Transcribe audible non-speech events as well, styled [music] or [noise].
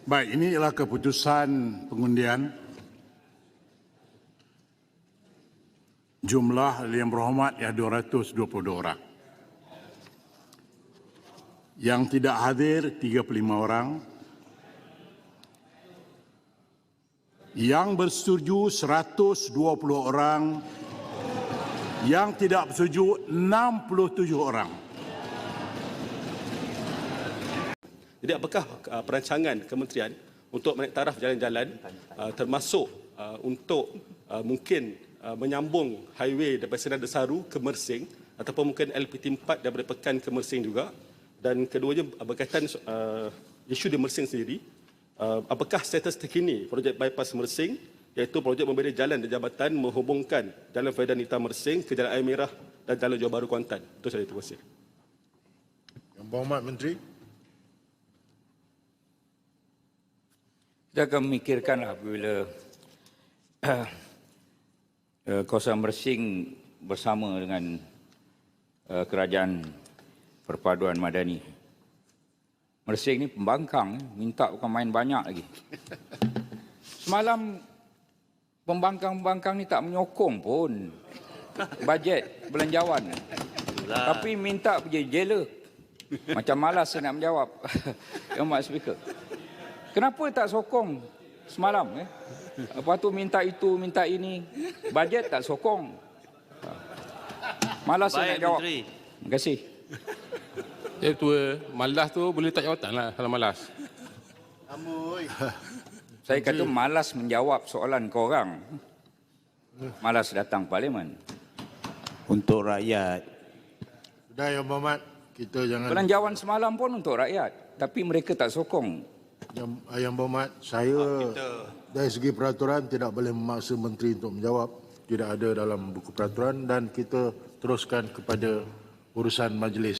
Baik, ini ialah keputusan pengundian. Jumlah yang berhormat ya 222 orang. Yang tidak hadir 35 orang. Yang bersetuju 120 orang. Yang tidak bersetuju 67 orang. Jadi apakah uh, perancangan kementerian untuk menaik taraf jalan-jalan uh, termasuk uh, untuk uh, mungkin uh, menyambung highway daripada Sendang Desaru ke Mersing ataupun mungkin LPT 4 daripada Pekan ke Mersing juga dan keduanya berkaitan uh, isu di Mersing sendiri uh, apakah status terkini projek bypass Mersing iaitu projek memberi jalan dan jabatan menghubungkan Jalan Faidan Nita Mersing ke Jalan Air Merah dan Jalan Johor Bahru Kuantan. Itu saja terima kasih. Yang Berhormat Menteri. Kita akan memikirkanlah bila uh, [clears throat] kawasan Mersing bersama dengan uh, kerajaan perpaduan madani. Mersing ni pembangkang, eh. minta bukan main banyak lagi. Semalam pembangkang-pembangkang ni tak menyokong pun bajet belanjawan. Tapi minta pergi jela. Macam malas saya nak menjawab. [laughs] Yang Mak Speaker. Kenapa tak sokong semalam eh? Lepas tu minta itu, minta ini. Bajet tak sokong. Malas saya nak Baik, jawab. Menteri. Terima kasih. Ya tua, malas tu boleh tak jawatan lah kalau malas. Saya kata malas menjawab soalan korang. Malas datang parlimen. Untuk rakyat. Sudah Yang Berhormat, kita jangan... Belanjawan semalam pun untuk rakyat. Tapi mereka tak sokong. Yang, yang Berhormat, saya dari segi peraturan tidak boleh memaksa menteri untuk menjawab. Tidak ada dalam buku peraturan dan kita teruskan kepada urusan majlis.